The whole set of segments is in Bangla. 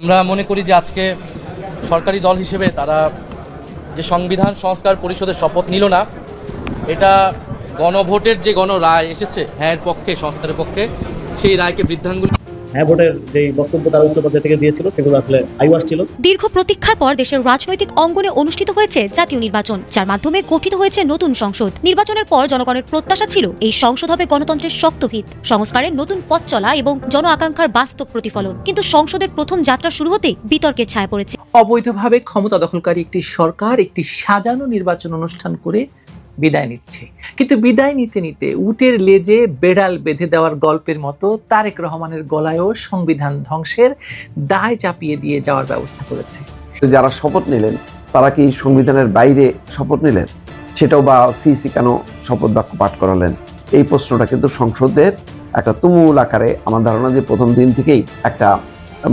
আমরা মনে করি যে আজকে সরকারি দল হিসেবে তারা যে সংবিধান সংস্কার পরিষদের শপথ নিল না, এটা গণভোটের যে গণ রায় এসেছে হ্যাঁ পক্ষে, সংস্কারের পক্ষে, সেই রায়কে বৃদ্ধাঙ্গুলি হ্যাঁ ভোটের যে বক্তব্য তারা উচ্চ পর্যায়ে থেকে দিয়েছিল সেগুলো আসলে আইওয়াস ছিল। দীর্ঘ প্রতীক্ষার পর দেশের রাজনৈতিক অঙ্গনে অনুষ্ঠিত হয়েছে জাতীয় নির্বাচন যার মাধ্যমে গঠিত হয়েছে নতুন সংসদ। নির্বাচনের পর জনগণের প্রত্যাশা ছিল এই সংসদ হবে গণতন্ত্রের শক্ত ভিত সংস্কারের নতুন পথ চলা এবং জন আকাঙ্ক্ষার বাস্তব প্রতিফলন। কিন্তু সংসদের প্রথম যাত্রা শুরু হতে বিতর্কের ছায়া পড়েছে। অবৈধভাবে ক্ষমতা দখলকারী একটি সরকার একটি সাজানো নির্বাচন অনুষ্ঠান করে বিদায় নিচ্ছে। কিন্তু বিদায় নিতে নিতে উটের লেজে বেড়াল বেঁধে দেওয়ার গল্পের মতো তারেক রহমানের গলায়ও সংবিধান ধ্বংসের দায় চাপিয়ে দিয়ে যাওয়ার ব্যবস্থা করেছে। যারা শপথ নিলেন তারা কি সংবিধানের বাইরে শপথ নিলেন? সেটাও বা সিসি কেন শপথ বাক্য পাঠ করালেন? এই প্রশ্নটা কিন্তু সংসদের একটা তুমুল আকারে আমার ধারণা যে প্রথম দিন থেকেই একটা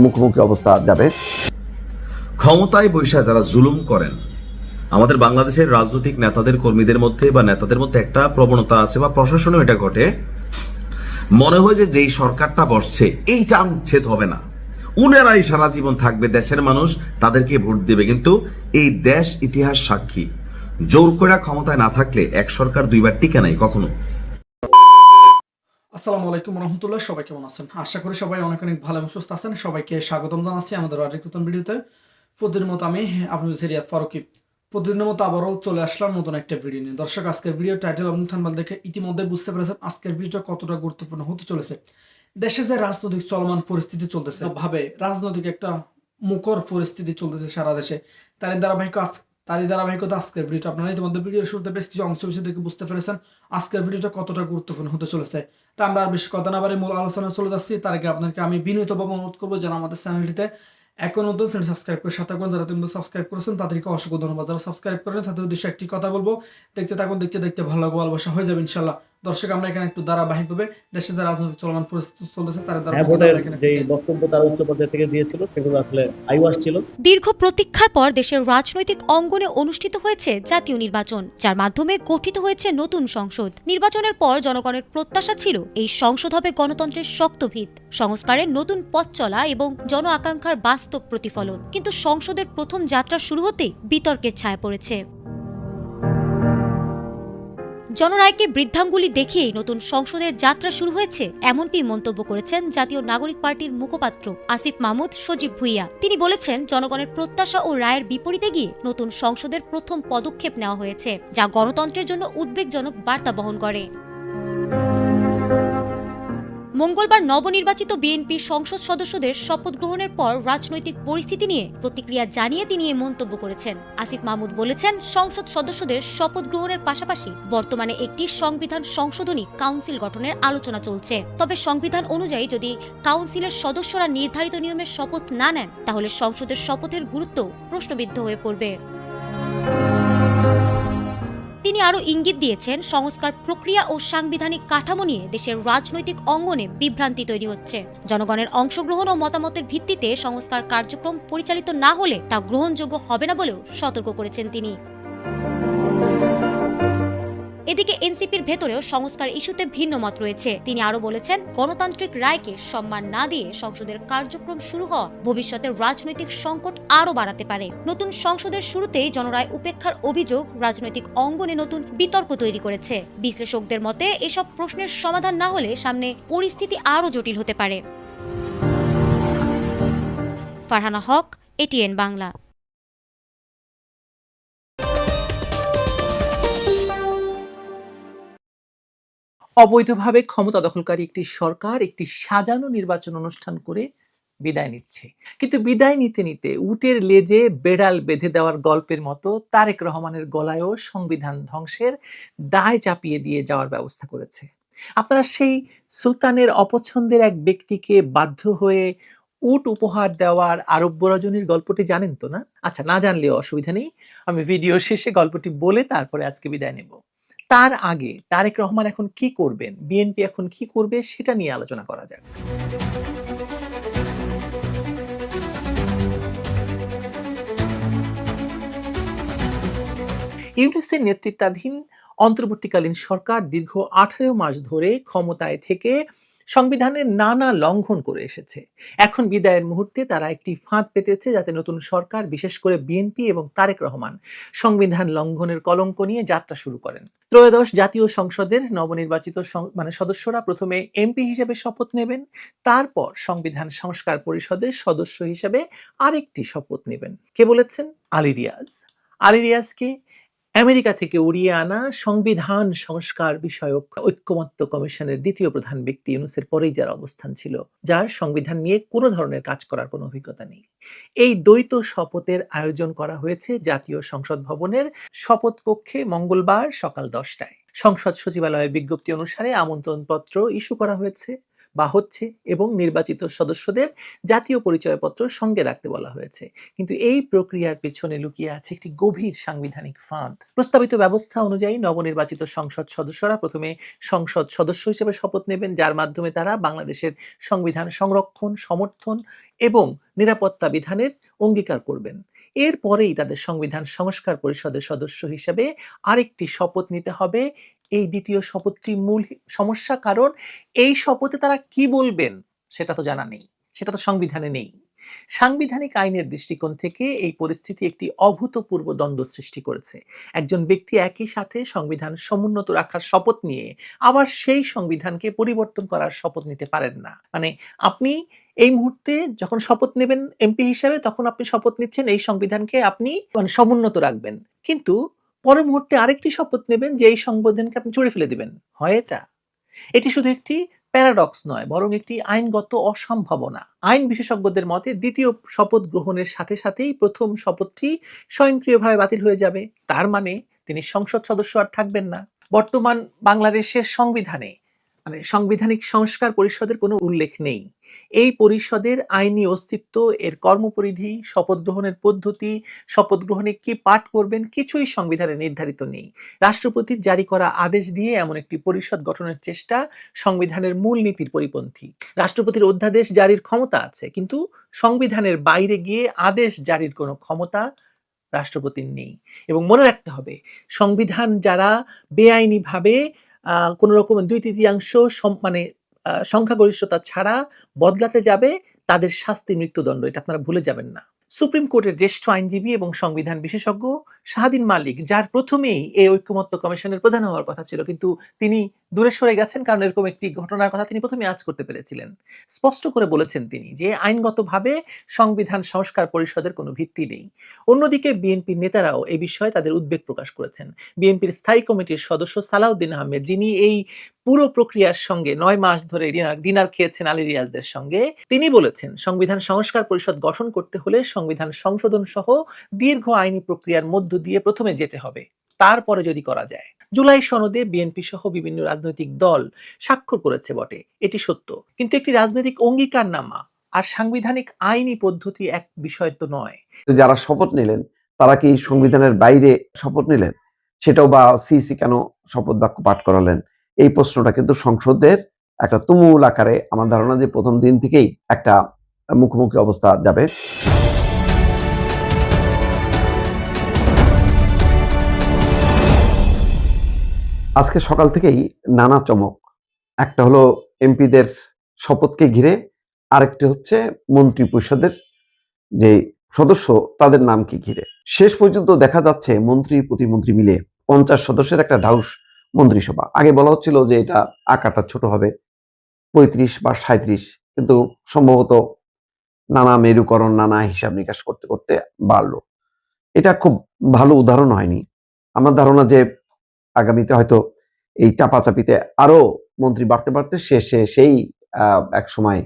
মুখোমুখি অবস্থা যাবে। ক্ষমতায় বৈশা যারা জুলুম করেন আমাদের বাংলাদেশের রাজনৈতিক নেতাদের কর্মীদের মধ্যে বা নেতাদের মধ্যে একটা প্রবণতা আছে বা প্রশাসনেও এটা ঘটে। মনে হয় যে যেই সরকারটা বসছে, এইটা উচ্ছেদ হবে না। উনারাই সারা জীবন থাকবে দেশের মানুষ, তাদেরকে ভোট দেবে। কিন্তু এই দেশ ইতিহাস সাক্ষী। জোর করে ক্ষমতায় না থাকলে এক সরকার দুইবার টিকে নাই কখনো। আসসালামু আলাইকুম রহমতুল্লাহ, সবাই কেমন আছেন? আশা করি সবাই অনেক অনেক ভালো এবং সুস্থ আছেন। সবাইকে স্বাগতম জানাচ্ছি আমাদের আরেক নতুন ভিডিওতে। প্রতিদিনের মতো আমি আপনাদের সিরিয়াত ফারুকি। প্রতিদিনের মতো আবারও চলে আসলাম নতুন একটা ভিডিও নিয়ে। দর্শক, আজকের ভিডিও টাইটেল এবং থানবাল দেখে ইতিমধ্যে বুঝতে পেরেছেন আজকের ভিডিওটা কতটা গুরুত্বপূর্ণ হতে চলেছে। দেশে যে রাজনৈতিক চলমান পরিস্থিতি চলতেছে, ভাবে রাজনৈতিক একটা মুখর পরিস্থিতি চলতেছে সারা দেশে। তারই ধারাবাহিক তারই ধারাবাহিকতা আজকের ভিডিওটা আপনারা ইতিমধ্যে ভিডিওর শুরুতে বেশ কিছু অংশ বিষয় দেখে বুঝতে পেরেছেন আজকের ভিডিওটা কতটা গুরুত্বপূর্ণ হতে চলেছে। তা আমরা আর বেশি কথা না বাড়ি মূল আলোচনা চলে যাচ্ছি। তার আগে আপনাকে আমি বিনীতভাবে অনুরোধ করব যেন আমাদের চ্যানেলটিতে এখন নতুন সাবস্ক্রাইব করে সাথে থাকুন। যারা তুমি সাবস্ক্রাইব করেছেন, তাদেরকে অসংখ্য ধন্যবাদ। যারা সাবস্ক্রাইব করেন তাদের উদ্দেশ্যে একটি কথা বলব। দেখতে থাকুন, দেখতে দেখতে ভালো লাগবো, ভালোবাসা হয়ে যাবে ইনশাল্লাহ দর্শক আমরা এখানে একটু ধারাবাহিকভাবে দেশে যে রাজনৈতিক চলমান পরিস্থিতি চলতেছে তার হ্যাঁ বক্তব্য তারা উচ্চ পর্যায়ে থেকে দিয়েছিল সেগুলো আসলে আইওয়াস ছিল। দীর্ঘ প্রতীক্ষার পর দেশের রাজনৈতিক অঙ্গনে অনুষ্ঠিত হয়েছে জাতীয় নির্বাচন যার মাধ্যমে গঠিত হয়েছে নতুন সংসদ। নির্বাচনের পর জনগণের প্রত্যাশা ছিল এই সংসদ হবে গণতন্ত্রের শক্ত ভিত সংস্কারের নতুন পথ চলা এবং জন আকাঙ্ক্ষার বাস্তব প্রতিফলন। কিন্তু সংসদের প্রথম যাত্রা শুরু হতেই বিতর্কের ছায়া পড়েছে। জনরায়কে বৃদ্ধাঙ্গুলি দেখিয়েই নতুন সংসদের যাত্রা শুরু হয়েছে, এমনটি মন্তব্য করেছেন জাতীয় নাগরিক পার্টির মুখপাত্র আসিফ মাহমুদ সজীব ভুইয়া। তিনি বলেছেন, জনগণের প্রত্যাশা ও রায়ের বিপরীতে গিয়ে নতুন সংসদের প্রথম পদক্ষেপ নেওয়া হয়েছে, যা গণতন্ত্রের জন্য উদ্বেগজনক বার্তা বহন করে। মঙ্গলবার নবনির্বাচিত বিএনপি সংসদ সদস্যদের শপথ গ্রহণের পর রাজনৈতিক পরিস্থিতি নিয়ে প্রতিক্রিয়া জানিয়ে তিনি এ মন্তব্য করেছেন। আসিফ মাহমুদ বলেছেন, সংসদ সদস্যদের শপথ গ্রহণের পাশাপাশি বর্তমানে একটি সংবিধান সংশোধনী কাউন্সিল গঠনের আলোচনা চলছে। তবে সংবিধান অনুযায়ী যদি কাউন্সিলের সদস্যরা নির্ধারিত নিয়মের শপথ না নেন, তাহলে সংসদের শপথের গুরুত্ব প্রশ্নবিদ্ধ হয়ে পড়বে। তিনি আরও ইঙ্গিত দিয়েছেন, সংস্কার প্রক্রিয়া ও সাংবিধানিক কাঠামো নিয়ে দেশের রাজনৈতিক অঙ্গনে বিভ্রান্তি তৈরি হচ্ছে। জনগণের অংশগ্রহণ ও মতামতের ভিত্তিতে সংস্কার কার্যক্রম পরিচালিত না হলে তা গ্রহণযোগ্য হবে না বলেও সতর্ক করেছেন তিনি। এদিকে এনসিপির ভেতরেও সংস্কার ইস্যুতে ভিন্ন মত রয়েছে। তিনি আরও বলেছেন, গণতান্ত্রিক রায়কে সম্মান না দিয়ে সংসদের কার্যক্রম শুরু হওয়া ভবিষ্যতের রাজনৈতিক সংকট আরও বাড়াতে পারে। নতুন সংসদের শুরুতেই জনরায় উপেক্ষার অভিযোগ রাজনৈতিক অঙ্গনে নতুন বিতর্ক তৈরি করেছে। বিশ্লেষকদের মতে, এসব প্রশ্নের সমাধান না হলে সামনে পরিস্থিতি আরও জটিল হতে পারে। ফারহানা হক, এটিএন বাংলা। অবৈধভাবে ক্ষমতা দখলকারী একটি সরকার একটি সাজানো নির্বাচন অনুষ্ঠান করে বিদায় নিচ্ছে। কিন্তু বিদায় নিতে নিতে উটের লেজে বেড়াল বেঁধে দেওয়ার গল্পের মতো তারেক রহমানের গলায়ও সংবিধান ধ্বংসের দায় চাপিয়ে দিয়ে যাওয়ার ব্যবস্থা করেছে। আপনারা সেই সুলতানের অপছন্দের এক ব্যক্তিকে বাধ্য হয়ে উট উপহার দেওয়ার আরব্য রজনীর গল্পটি জানেন তো না? আচ্ছা না জানলেও অসুবিধা নেই। আমি ভিডিও শেষে গল্পটি বলে তারপরে আজকে বিদায় নেব। তার আগে তারেক রহমান এখন কি করবেন? বিএনপি এখন কি করবে? সেটা নিয়ে আলোচনা করা যাক। ইউনিসের নেতৃত্বাধীন অন্তর্বর্তীকালীন সরকার দীর্ঘ আঠারো মাস ধরে ক্ষমতায় থেকে সংবিধানের নানা লঙ্ঘন করে এসেছে। এখন বিদায়ের মুহূর্তে তারা একটি ফাঁদ পেতেছে যাতে নতুন সরকার, বিশেষ করে বিএনপি এবং তারেক রহমান, সংবিধান লঙ্ঘনের কলঙ্ক নিয়ে যাত্রা শুরু করেন। ত্রয়োদশ জাতীয় সংসদের নবনির্বাচিত মানে সদস্যরা প্রথমে এমপি হিসেবে শপথ নেবেন, তারপর সংবিধান সংস্কার পরিষদের সদস্য হিসেবে আরেকটি শপথ নেবেন। কে বলেছেন? আলী রিয়াজ। আলী রিয়াজকে আমেরিকা থেকে উড়িয়ে আনা সংবিধান সংস্কার বিষয়ক ঐক্যমত্য কমিশনের দ্বিতীয় প্রধান ব্যক্তি ইউনুসের পরেই যার অবস্থান ছিল, যার সংবিধান নিয়ে কোনো ধরনের কাজ করার কোনো অভিজ্ঞতা নেই। এই দ্বৈত শপথের আয়োজন করা হয়েছে জাতীয় সংসদ ভবনের শপথ কক্ষে মঙ্গলবার সকাল দশটায়। সংসদ সচিবালয়ের বিজ্ঞপ্তি অনুসারে আমন্ত্রণপত্র ইস্যু করা হয়েছে। বা হচ্ছে এবং নির্বাচিত সদস্যদের জাতীয় পরিচয়পত্র সঙ্গে রাখতে বলা হয়েছে। কিন্তু এই প্রক্রিয়ার পেছনে লুকিয়ে আছে একটি গভীর সাংবিধানিক ফাঁদ। প্রস্তাবিত ব্যবস্থা অনুযায়ী নবনির্বাচিত সংসদ সদস্যরা প্রথমে সংসদ সদস্য হিসেবে শপথ নেবেন, যার মাধ্যমে তারা বাংলাদেশের সংবিধান সংরক্ষণ, সমর্থন এবং নিরাপত্তা বিধানের অঙ্গীকার করবেন। এরপরেই তাদের সংবিধান সংস্কার পরিষদের সদস্য হিসেবে আরেকটি শপথ নিতে হবে এই দ্বিতীয় শপথটি মূল সমস্যা কারণ এই শপথে তারা কি বলবেন সেটা তো জানা নেই, সেটা তো সংবিধানে নেই। সাংবিধানিক আইনের দৃষ্টিকোণ থেকে এই পরিস্থিতি একটি অভূতপূর্ব দ্বন্দ্ব সৃষ্টি করেছে। একজন ব্যক্তি একই সাথে সংবিধান সমুন্নত রাখার শপথ নিয়ে আবার সেই সংবিধানকে পরিবর্তন করার শপথ নিতে পারেন না। মানে আপনি এই মুহূর্তে যখন শপথ নেবেন এমপি হিসাবে, তখন আপনি শপথ নিচ্ছেন এই সংবিধানকে আপনি মানে সমুন্নত রাখবেন। কিন্তু পরের মুহূর্তে আরেকটি শপথ নেবেন যে এই সংবোধনকে আপনি চড়ে ফেলে দিবেন। হয় এটা? এটি শুধু একটি প্যারাডক্স নয়, বরং একটি আইনগত অসম্ভাবনা। আইন বিশেষজ্ঞদের মতে দ্বিতীয় শপথ গ্রহণের সাথে সাথেই প্রথম শপথটি স্বয়ংক্রিয়ভাবে বাতিল হয়ে যাবে। তার মানে তিনি সংসদ সদস্য আর থাকবেন না। বর্তমান বাংলাদেশের সংবিধানে মানে সাংবিধানিক সংস্কার পরিষদের কোনো উল্লেখ নেই। এই পরিষদের আইনি অস্তিত্ব, এর কর্মপরিধি, শপথ গ্রহণের পদ্ধতি, শপথ গ্রহণে কি পাঠ করবেন কিছুই সংবিধানে নির্ধারিত নেই। রাষ্ট্রপতির জারি করা আদেশ দিয়ে এমন একটি পরিষদ গঠনের চেষ্টা সংবিধানের মূল নীতির পরিপন্থী। রাষ্ট্রপতির অধ্যাদেশ জারির ক্ষমতা আছে, কিন্তু সংবিধানের বাইরে গিয়ে আদেশ জারির কোনো ক্ষমতা রাষ্ট্রপতির নেই। এবং মনে রাখতে হবে, সংবিধান যারা বেআইনিভাবে কোনো রকম দুই তৃতীয়াংশ মানে সংখ্যাগরিষ্ঠতা ছাড়া বদলাতে যাবে তাদের শাস্তি মৃত্যুদণ্ড। এটা আপনারা ভুলে যাবেন না। সুপ্রিম কোর্টের জ্যেষ্ঠ আইনজীবী এবং সংবিধান বিশেষজ্ঞ শাহাদিন মালিক, যার প্রথমেই এই ঐক্যমত্য কমিশনের প্রধান হওয়ার কথা ছিল, কিন্তু তিনি দূরে সরে গেছেন কারণ এরকম একটি ঘটনার কথা তিনি প্রথমে আজ করতে পেরেছিলেন। স্পষ্ট করে বলেছেন তিনি যে, আইনগতভাবে সংবিধান সংস্কার পরিষদের কোনো ভিত্তি নেই। অন্যদিকে বিএনপির নেতারাও এ বিষয়ে তাদের উদ্বেগ প্রকাশ করেছেন। বিএনপির স্থায়ী কমিটির সদস্য সালাউদ্দিন আহমেদ, যিনি এই পুরো প্রক্রিয়ার সঙ্গে নয় মাস ধরে ডিনার খেয়েছেন আলী রিয়াজদের সঙ্গে, তিনি বলেছেন, সংবিধান সংস্কার পরিষদ গঠন করতে হলে সংবিধান সংশোধন সহ দীর্ঘ আইনি প্রক্রিয়ার মধ্য দিয়ে প্রথমে যেতে হবে। তারপরে যদি করা যায়। জুলাই সনদে বিএনপি সহ বিভিন্ন রাজনৈতিক দল স্বাক্ষর করেছে বটে, এটি সত্য। কিন্তু একটি রাজনৈতিক অঙ্গীকারনামা আর সাংবিধানিক আইনি পদ্ধতি এক বিষয় তো নয়। যারা শপথ নিলেন, তারা কি সংবিধানের বাইরে শপথ নিলেন? সেটাও বা সিসি কেন শপথ বাক্য পাঠ করালেন? এই প্রশ্নটা কিন্তু সংসদের একটা তুমুল আকারে আমার ধারণা যে প্রথম দিন থেকেই একটা মুখোমুখি অবস্থা যাবে। আজকে সকাল থেকেই নানা চমক। একটা হলো এমপিদের শপথকে ঘিরে, আরেকটি হচ্ছে মন্ত্রী পরিষদের যে সদস্য, তাদের নাম কি ঘিরে। শেষ পর্যন্ত দেখা যাচ্ছে মন্ত্রী, প্রতিমন্ত্রী মিলে পঞ্চাশ সদস্যের একটা ঢাউস মন্ত্রিসভা। আগে বলা হচ্ছিল যে এটা আকারটা ছোট হবে, পঁয়ত্রিশ বা সাঁত্রিশ কিন্তু সম্ভবত নানা মেরুকরণ, নানা হিসাব নিকাশ করতে করতে বাড়লো। এটা খুব ভালো উদাহরণ হয়নি। আমার ধারণা যে আগামীতে হয়তো এই চাপাচাপিতে আরও মন্ত্রী বাড়তে বাড়তে শেষে সেই এক সময়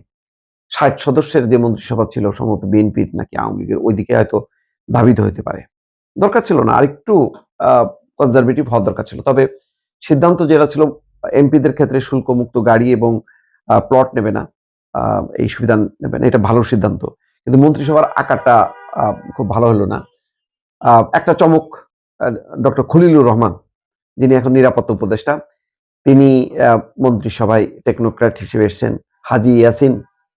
ষাট সদস্যের যে মন্ত্রিসভা ছিল সম্ভবত বিএনপির নাকি আওয়ামী লীগের, ওইদিকে হয়তো ধাবিত হতে পারে। দরকার ছিল না, আরেকটু কনজারভেটিভ হওয়ার দরকার ছিল। তবে সিদ্ধান্ত যেটা ছিল, এমপিদের ক্ষেত্রে শুল্ক মুক্ত গাড়ি এবং প্লট নেবে না এই সুবিধা নেবে না, এটা ভালো সিদ্ধান্ত। কিন্তু মন্ত্রিসভার আকারটা খুব ভালো হলো না। একটা চমক ডক্টর খলিলুর রহমান যিনি এখন নিরাপত্তা উপদেষ্টা তিনি মন্ত্রিসভায় টেকনোক্র্যাট হিসেবে এসেছেন হাজি ইয়াসিন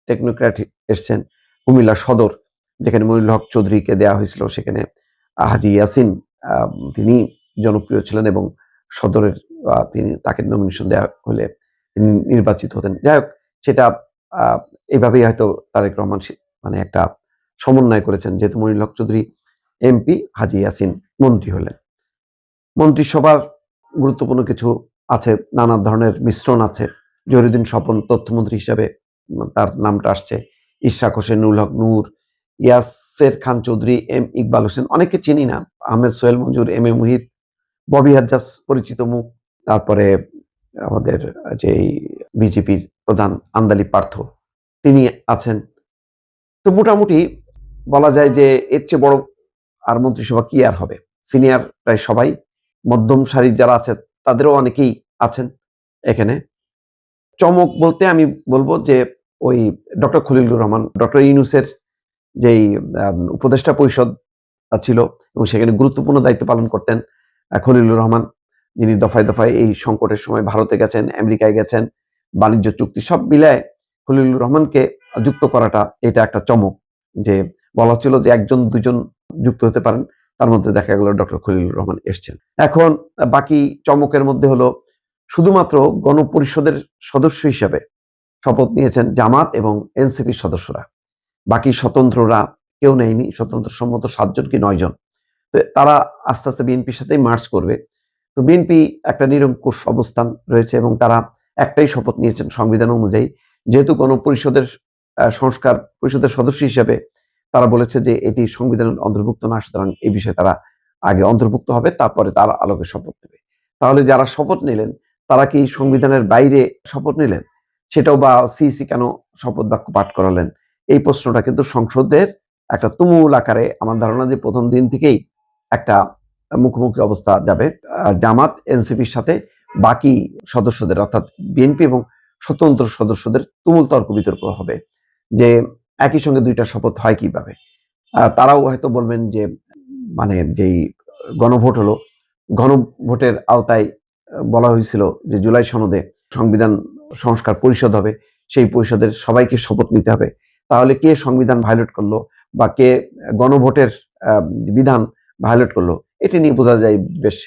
টেকনোক্র্যাট এসছেন কুমিল্লা সদর যেখানে মনিরুল হক চৌধুরীকে দেওয়া হয়েছিল সেখানে হাজি ইয়াসিন তিনি জনপ্রিয় ছিলেন এবং সদরের তিনি তাকে নমিনেশন দেওয়া হলে তিনি নির্বাচিত হতেন। যাই হোক সেটা আহ, এইভাবেই হয়তো তারেক রহমান মানে একটা সমন্বয় করেছেন যেহেতু মনির হক চৌধুরী এমপি হাজি ইয়াসিন মন্ত্রী হলেন। মন্ত্রিসভার গুরুত্বপূর্ণ কিছু আছে নানা ধরনের মিশ্রণ আছে। জহিরুদ্দিন স্বপন তথ্যমন্ত্রী হিসাবে তার নামটা আসছে। ইশরাক হোসেন, নুল হক নূর, ইয়াসের খান চৌধুরী, এম ইকবাল হোসেন, অনেকে চিনি না। Ahmed Sohel Manzur, M A Muhith, Bobby Hajjaj পরিচিত মুখ। তারপরে আমাদের যে বিজেপির প্রধান আন্দালি পার্থ, তিনি আছেন। তো মোটামুটি বলা যায় যে এর চেয়ে বড় আর মন্ত্রিসভা কি আর হবে? সিনিয়র প্রায় সবাই মধ্যম সারির যারা আছে, তাদেরও অনেকেই আছেন এখানে। চমক বলতে আমি বলব যে, ওই ডক্টর খলিলুর রহমান, ডক্টর ইউনুসের যেই উপদেষ্টা পরিষদ ছিল এবং সেখানে গুরুত্বপূর্ণ দায়িত্ব পালন করতেন খলিলুর রহমান। যিনি দফায় দফায় এই সংকটের সময় ভারতে গেছেন, আমেরিকায় গেছেন, বাণিজ্য চুক্তি সব মিলায় খলিলুর রহমানকে যুক্ত করাটা এটা একটা চমক। যে বলা ছিল যে একজন দুজন যুক্ত হতে পারেন। তার মধ্যে দেখা গেল ডক্টর খলিলুর রহমান এসছেন। এখন বাকি চমকের মধ্যে হলো, শুধুমাত্র গণপরিষদের সদস্য হিসেবে শপথ নিয়েছেন জামাত এবং এনসিপির সদস্যরা। বাকি স্বতন্ত্ররা কেউ নেয়নি, স্বতন্ত্র সম্মত সাতজন কি নয়জন। তারা আস্তে আস্তে বিএনপির সাথেই মার্চ করবে। তো বিএনপি একটা নিরঙ্কুশ অবস্থান রয়েছে এবং তারা একটাই শপথ নিয়েছেন সংবিধান অনুযায়ী। যেহেতু গণপরিষদের সংস্কার পরিষদের সদস্য হিসেবে তারা বলেছে যে এটি সংবিধানের অন্তর্ভুক্ত না, সুতরাং এই বিষয়ে তারা আগে অন্তর্ভুক্ত হবে, তারপরে তার আলোকে শপথ নেবে। তাহলে যারা শপথ নিলেন, তারা কি সংবিধানের বাইরে শপথ নিলেন? সেটাও বা সিসি কেন শপথ বাক্য পাঠ করালেন? এই প্রশ্নটা কিন্তু সংসদের একটা তুমুল আকারে, আমার ধারণা যে প্রথম দিন থেকেই একটা মুখোমুখি অবস্থা যাবে। জামাত, এনসিপির সাথে বাকি সদস্যদের, অর্থাৎ বিএনপি এবং স্বতন্ত্র সদস্যদের তুমুল তর্ক বিতর্ক হবে। যে একই সঙ্গে দুইটা শপথ হয় কীভাবে? তারাও হয়তো বলবেন যে মানে যেই গণভোট হলো, গণভোটের আওতায় বলা হয়েছিল যে জুলাই সনদে সংবিধান সংস্কার পরিষদ হবে, সেই পরিষদের সবাইকে শপথ নিতে হবে। তাহলে কে সংবিধান ভায়োলেট করল বা কে গণভোটের বিধান ভায়োলেট করল, এটি নিয়ে বোঝা যায় বেশ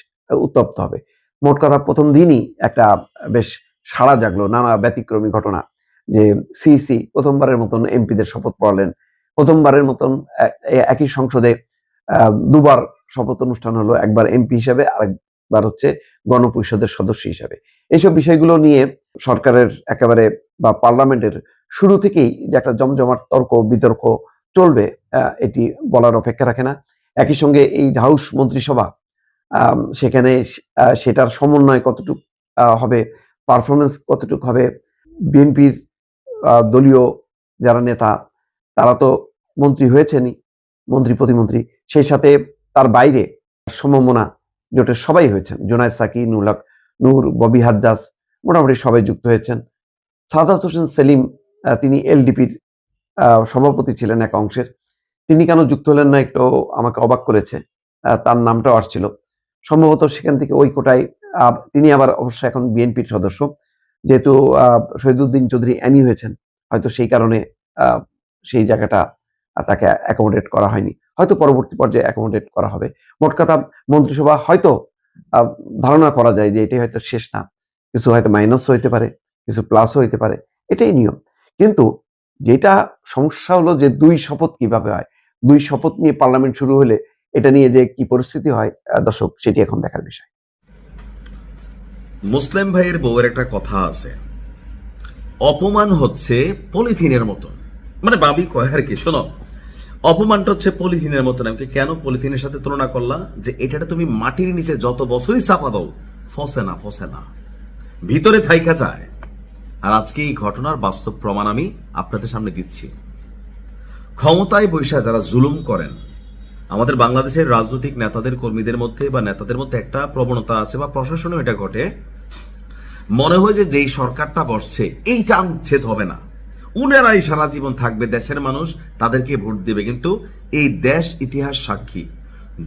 উত্তপ্ত হবে। মোট কথা প্রথম দিনই একটা বেশ সাড়া জাগলো, নানা ব্যতিক্রমী ঘটনা। যে সিসি প্রথমবারের মতন এমপিদের শপথ পড়ালেন। প্রথমবারের মতন একই সংসদে দুবার শপথ অনুষ্ঠান হলো, একবার এমপি হিসাবে, আরেকবার হচ্ছে গণপরিষদের সদস্য হিসাবে। এইসব বিষয়গুলো নিয়ে সরকারের একেবারে বা পার্লামেন্টের শুরু থেকেই যে একটা জমজমাট তর্ক, বিতর্ক চলবে এটি বলার অপেক্ষা রাখে না। একই সঙ্গে এই হাউস মন্ত্রিসভা সেখানে সেটার সমন্বয় কতটুক হবে পারফরমেন্স কতটুক হবে, বিএনপির দলীয় যারা নেতা, তারা তো মন্ত্রী হয়েছেনই, মন্ত্রী, প্রতিমন্ত্রী। সেই সাথে তার বাইরে সমমনা জোটের সবাই হয়েছেন। জোনায়দ সাকি নুর নূর, ববি হাজ্জাস মোটামুটি সবাই যুক্ত হয়েছেন। সাদাত হোসেন সেলিম তিনি এলডিপির সভাপতি ছিলেন এক অংশের। তিনি কেন যুক্ত হলেন না একটু আমাকে অবাক করেছে। তার নামটাও আসছিল। সম্ভবত সেখান থেকে ওই কোটায় তিনি আবার অবশ্য এখন বিএনপির সদস্য। যেহেতু শহীদুদ্দিন চৌধুরী অ্যানি হয়েছেন, হয়তো সেই কারণে সেই জায়গাটা তাকে অ্যাকোমোডেট করা হয়নি। হয়তো পরবর্তী পর্যায়ে অ্যাকোমোডেট করা হবে। মোট কথা, মন্ত্রিসভা হয়তো ধারণা করা যায় যে এটাই হয়তো শেষ না। কিছু হয়তো মাইনাস হইতে পারে, কিছু প্লাসও হইতে পারে, এটাই নিয়ম। কিন্তু যেটা সমস্যা হলো যে দুই শপথ কীভাবে হয়? দুই শপথ নিয়ে পার্লামেন্ট শুরু হলে এটা নিয়ে যে কি পরিস্থিতি হয় দর্শক, সেটি এখন দেখার বিষয়। মুসলিম ভাইয়ের বউয়ের একটা কথা আছে। অপমান হচ্ছে পলিথিনের মতন। মানে বাবি কয় আর কি, শোনো। অপমানটা হচ্ছে পলিথিনের মতন। আমাকে কেন পলিথিনের সাথে তুলনা করলা? যে এটাটা তুমি মাটির নিচে যত বছরই চাপা দাও, ফসে না ফসে না। ভিতরে থাইকা যায়। আর আজকে এই ঘটনার বাস্তব প্রমাণ আমি আপনাদের সামনে দিচ্ছি। ক্ষমতায় বৈশা যারা জুলুম করেন, আমাদের বাংলাদেশের রাজনৈতিক নেতাদের কর্মীদের মধ্যে বা নেতাদের মধ্যে একটা প্রবণতা আছে বা প্রশাসনেও এটা ঘটে। মনে হয় যে যেই সরকারটা বসছে, এইটা উচ্ছেদ হবে না। উনারাই সারা জীবন থাকবে দেশের মানুষ, তাদেরকে ভোট দেবে। কিন্তু এই দেশ ইতিহাস সাক্ষী।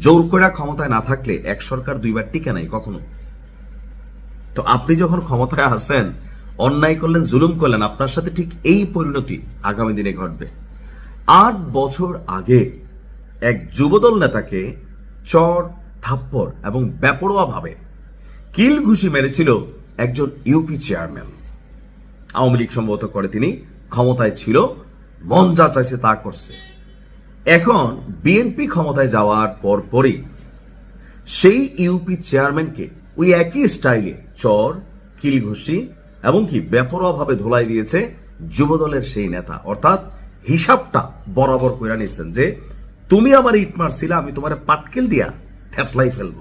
জোর করে ক্ষমতায় না থাকলে এক সরকার দুইবার টিকে নাই কখনো। তো আপনি যখন ক্ষমতায় আসেন অন্যায় করলেন, জুলুম করলেন, আপনার সাথে ঠিক এই পরিণতি আগামী দিনে ঘটবে। আট বছর আগে এক যুবদল নেতাকে চর, থাপ্পড় এবং বেপরোয়া ভাবে কিল ঘুষি মেরেছিল একজন ইউপি চেয়ারম্যান। আওয়ামী লীগ সম্ভবত করে তিনি, ক্ষমতায় ছিল, মন যা চাইছে তা করছে। এখন বিএনপি ক্ষমতায় যাওয়ার পর পরই সেই ইউপি চেয়ারম্যানকে ওই একই স্টাইলে চর, কিলঘুষি এবং কি বেপরোয়াভাবে ধোলাই দিয়েছে যুবদলের সেই নেতা। অর্থাৎ হিসাবটা বরাবর কইরা নিচ্ছেন যে, তুমি আমার ইট মারছিলে, আমি তোমার পাটকেল দিয়া থেতলাই ফেলব।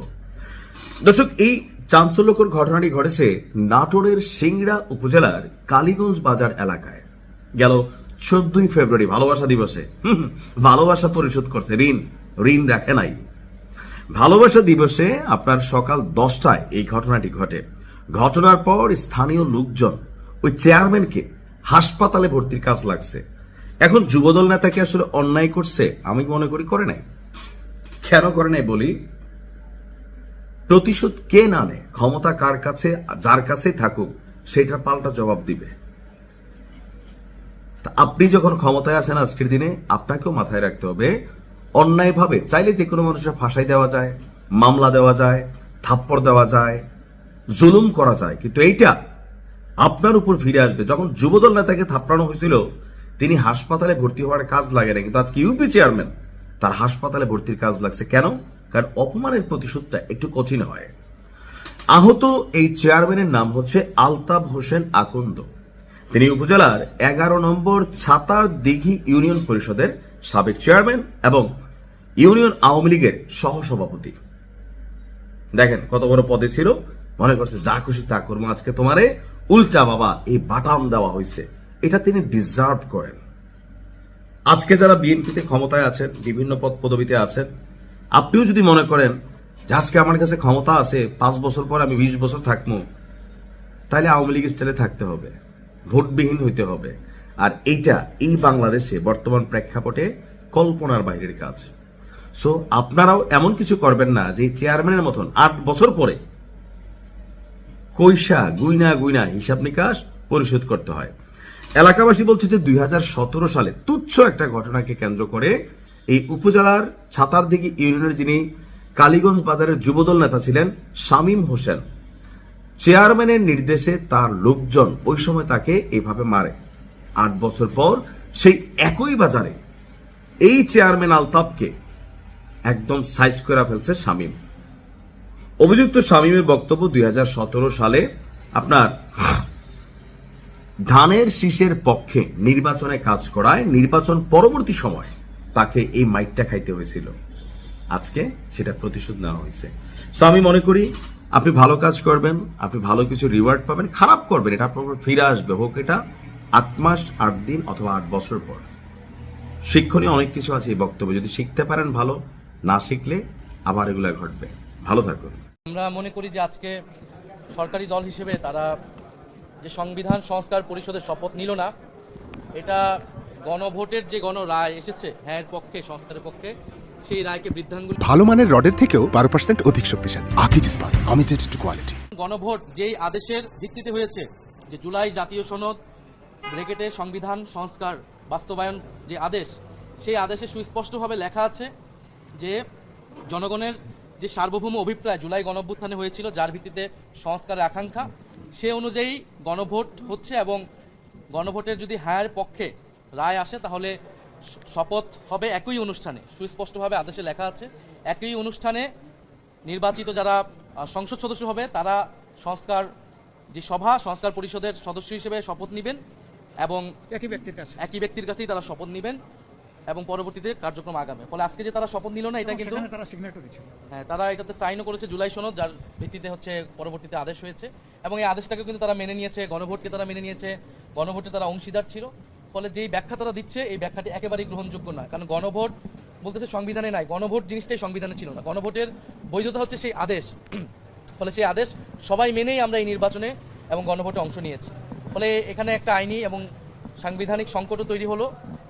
দর্শক, এই চাঞ্চল্যকর ঘটনাটি ঘটেছে নাটোরের সিংড়া উপজেলার কালীগঞ্জ বাজার এলাকায়। গেল চোদ্দই ফেব্রুয়ারি, ভালোবাসা দিবসে। ভালোবাসা পরিশোধ করছে ঋণ ঋণ রাখে নাই। ভালোবাসা দিবসে আপনার সকাল দশটায় এই ঘটনাটি ঘটে। ঘটনার পর স্থানীয় লোকজন ওই চেয়ারম্যানকে হাসপাতালে ভর্তির কাজ লাগছে। এখন যুবদল নেতাকে আসলে অন্যায় করছে, আমি মনে করি করে নাই। কেন করে নাই বলি? প্রতিশোধ কে না নেয়, ক্ষমতা কার কাছে, যার কাছে থাকুক, সেটার পাল্টা জবাব দিবে। আপনি যখন ক্ষমতায় আসেন আজকের দিনে, আপনাকেও মাথায় রাখতে হবে, অন্যায়ভাবে চাইলে যে কোনো মানুষের ফাঁসাই দেওয়া যায়, মামলা দেওয়া যায়, থাপ্পড় দেওয়া যায়, জুলুম করা যায়। কিন্তু এইটা আপনার উপর ফিরে আসবে। যখন যুবদল নেতাকে থাপড়ানো হয়েছিল, তিনি হাসপাতালে ভর্তি হওয়ার কাজ লাগে না কিন্তু আজকে ইউপি চেয়ারম্যান, তার হাসপাতালে ভর্তির কাজ লাগছে। কেন? কারণ অপমানের প্রতিশোধটা একটু কঠিন হয়। আহত এই চেয়ারম্যানের নাম হচ্ছে আলতাব হোসেন আকন্দ। তিনি উপজেলার এগারো নম্বর ছাতার দিঘি ইউনিয়ন পরিষদের সাবেক চেয়ারম্যান এবং ইউনিয়ন আওয়ামী লীগের সহসভাপতি। দেখেন, কত বড় পদে ছিল। মনে করছে, যা খুশি তা করব, আজকে তোমারে উল্টা বাবা এই বাটাম দেওয়া হয়েছে এটা তিনি ডিজার্ভ করেন। আজকে যারা বিএনপিতে ক্ষমতায় আছেন, বিভিন্ন পদ পদবিতে আছেন আপনিও যদি মনে করেন যে আজকে আমার কাছে ক্ষমতা আছে, পাঁচ বছর পর আমি বিশ বছর থাকব, তাহলে আওয়ামী লীগ স্টাইলে থাকতে হবে, ভোটবিহীন হইতে হবে। আর এইটা এই বাংলাদেশে বর্তমান প্রেক্ষাপটে কল্পনার বাইরের কাজ। সো আপনারাও এমন কিছু করবেন না যে চেয়ারম্যানের মতন আট বছর পরে কৈশা গুইনা গুইনা হিসাব নিকাশ পরিশোধ করতে হয়। এলাকাবাসী বলছে যে দুই হাজার সতেরো সালে তুচ্ছ একটা ঘটনাকে কেন্দ্র করে এই উপজেলার ছাতার দিঘি ইউনিয়নের যিনি কালীগঞ্জ বাজারের যুবদল নেতা ছিলেন শামীম হোসেন, চেয়ারম্যানের নির্দেশে তার লোকজন ওই সময় তাকে এভাবে মারে। আট বছর পর সেই একই বাজারে এই চেয়ারম্যান আলতাবকে একদম সাইজ করে ফেলছে শামীম। অভিযুক্ত শামীমের বক্তব্য দুই হাজার সতেরো সালে আপনার ধানের শীষের পক্ষে নির্বাচনে কাজ করায় নির্বাচন পরবর্তী সময় তাকে এই মাইকটা খাইতে হয়েছিল। আজকে সেটা প্রতিশোধ নেওয়া হয়েছে। সো আমি মনে করি আপনি ভালো কাজ করবেন, আপনি ভালো কিছু রিওয়ার্ড পাবেন, খারাপ করবেন, এটা আপনার ফিরে আসবে, হোক এটা আট মাস, আট দিন অথবা আট বছর পর। শিক্ষণীয় অনেক কিছু আছে এই বক্তব্য, যদি শিখতে পারেন ভালো, না শিখলে আবার এগুলো ঘটবে। ভালো থাকুন। আমরা মনে করি যে আজকে সরকারি দল হিসেবে তারা যে সংবিধান সংস্কার পরিষদের শপথ নিল না, এটা গণভোটের যে গণ রায় এসেছে হ্যাঁ পক্ষে সংস্কারের পক্ষে সেই রায়কে বৃদ্ধাঙ্গুল ভালো মানের রডের থেকেও বারো পার্সেন্ট অধিক শক্তিশালী। আকিজ ইস্পাত কমিটেড টু কোয়ালিটি। গণভোট যেই আদেশের ভিত্তিতে হয়েছে যে জুলাই জাতীয় সনদ ব্রেকেটে সংবিধান সংস্কার বাস্তবায়ন যে আদেশ সেই আদেশে সুস্পষ্টভাবে লেখা আছে যে জনগণের যে সার্বভৌম অভিপ্রায় জুলাই গণভ্যুত্থানে হয়েছিল যার ভিত্তিতে সংস্কারের আকাঙ্ক্ষা সে অনুযায়ী গণভোট হচ্ছে এবং গণভোটের যদি হ্যার পক্ষে রায় আসে তাহলে শপথ হবে একই অনুষ্ঠানে। সুস্পষ্টভাবে আদেশে লেখা আছে একই অনুষ্ঠানে নির্বাচিত যারা সংসদ সদস্য হবে তারা সংস্কার যে সভা সংস্কার পরিষদের সদস্য হিসেবে শপথ নেবেন এবং একই ব্যক্তির কাছে। একই ব্যক্তির কাছেই তারা শপথ নেবেন এবং পরবর্তীতে কার্যক্রম আগাবে। ফলে আজকে যে তারা শপথ নিল না এটা কিন্তু তারা সিগনেটরি ছিল হ্যাঁ তারা এটাতে সাইনও করেছে জুলাই সনদ যার ভিত্তিতে হচ্ছে পরবর্তীতে আদেশ হয়েছে। এবং এই আদেশটাকে কিন্তু তারা মেনে নিয়েছে গণভোটকে তারা মেনে নিয়েছে গণভোটে তারা অংশীদার ছিল। ফলে যেই ব্যাখ্যা তারা দিচ্ছে, এই ব্যাখ্যাটি একেবারেই গ্রহণযোগ্য নয়। কারণ গণভোট বলতেছে সংবিধানে নাই। গণভোট জিনিসটাই সংবিধানে ছিল না। গণভোটের বৈধতা হচ্ছে সেই আদেশ। ফলে সেই আদেশ সবাই মেনেই আমরা এই নির্বাচনে এবং গণভোটে অংশ নিয়েছি। ফলে এখানে একটা আইনি এবং সাংবিধানিক সংকটও তৈরি হলো।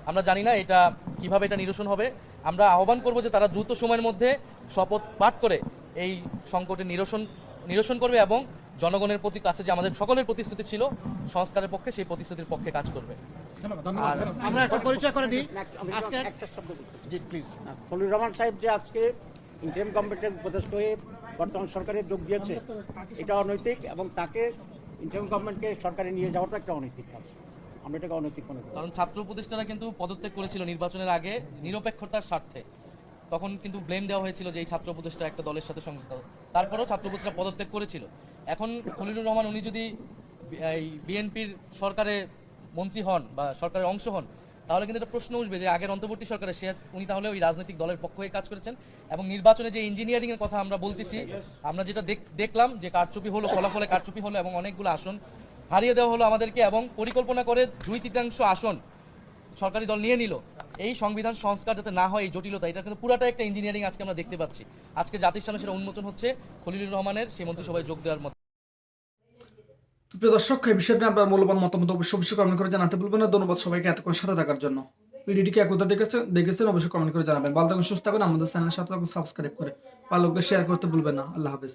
আমরা জানি না এটা কীভাবে এটা নিরসন হবে। আমরা আহ্বান করব যে তারা দ্রুত সময়ের মধ্যে শপথ পাঠ করে এই সংকটের নিরসন নিরসন করবে এবং জনগণের প্রতি কাছে যে আমাদের সকলের প্রতিশ্রুতি ছিল সংস্কারের পক্ষে সেই প্রতিশ্রুতির পক্ষে কাজ করবে। আর আমরা এখন পরিচয় করে দিই। আজকে একটা শব্দ জি প্লিজ ফলির রহমান সাহেব যে আজকে ইন্টারিম গভর্নমেন্টের উপদেষ্টা হয়ে বর্তমান সরকারে যোগ দিয়েছে এটা অনৈতিক এবং তাকে ইন্টারিম গভর্নমেন্টকে সরকারে নিয়ে যাওয়াটা একটা অনৈতিক কাজ। আমরা এটাকে অনৈতিক মনে করি। কারণ ছাত্র উপদেষ্টারা কিন্তু পদত্যাগ করেছিল নির্বাচনের আগে নিরপেক্ষতার স্বার্থে। তখন কিন্তু ব্লেম দেওয়া হয়েছিল যে এই ছাত্র উপদেষ্টা একটা দলের সাথে সংযুক্ত। তারপরেও ছাত্র উপদেষ্টা পদত্যাগ করেছিল। এখন খলিলুর রহমান উনি যদি এই বিএনপির সরকারে মন্ত্রী হন বা সরকারের অংশ হন, তাহলে কিন্তু একটা প্রশ্ন উঠবে যে আগের অন্তর্বর্তী সরকারে সে উনি তাহলে ওই রাজনৈতিক দলের পক্ষ হয়ে কাজ করেছেন এবং নির্বাচনে যে ইঞ্জিনিয়ারিং এর কথা আমরা বলতেছি, আমরা যেটা দেখ- দেখলাম যে কারচুপি হলো, ফলাফলে কারচুপি হলো এবং অনেকগুলো আসন হারিয়ে দেওয়া হলো আমাদেরকে এবং পরিকল্পনা করে দুই তৃতীয়াংশ আসন সরকারি দল নিয়ে নিল। এই সংবিধান সংস্কার যাতে না হয়, এই জটিলতা এটা কিন্তু পুরাটা একটা ইঞ্জিনিয়ারিং আজকে আমরা দেখতে পাচ্ছি। আজকে জাতির সামনে সেটা উন্মোচন হচ্ছে খলিলুর রহমানের, সেই মন্ত্রিসভায় যোগ দেওয়ার মতো। প্রিয় দর্শক, এই বিষয়টা আপনার মূল্যবান মতামত অবশ্যই অবশ্যই কমেন্ট করে জানাতে ভুলবেন না। ধন্যবাদ সবাইকে এতক্ষণ সাথে থাকার জন্য। ভিডিওটিকে একতা দেখেছেন দেখেছেন অবশ্যই কমেন্ট করে জানাবেন। ভালো থাকুন, সুস্থ থাকুন, আমাদের চ্যানেলের সাথে সাবস্ক্রাইব করে ভালো শেয়ার করতে ভুলবেন না। আল্লাহ হাফেজ।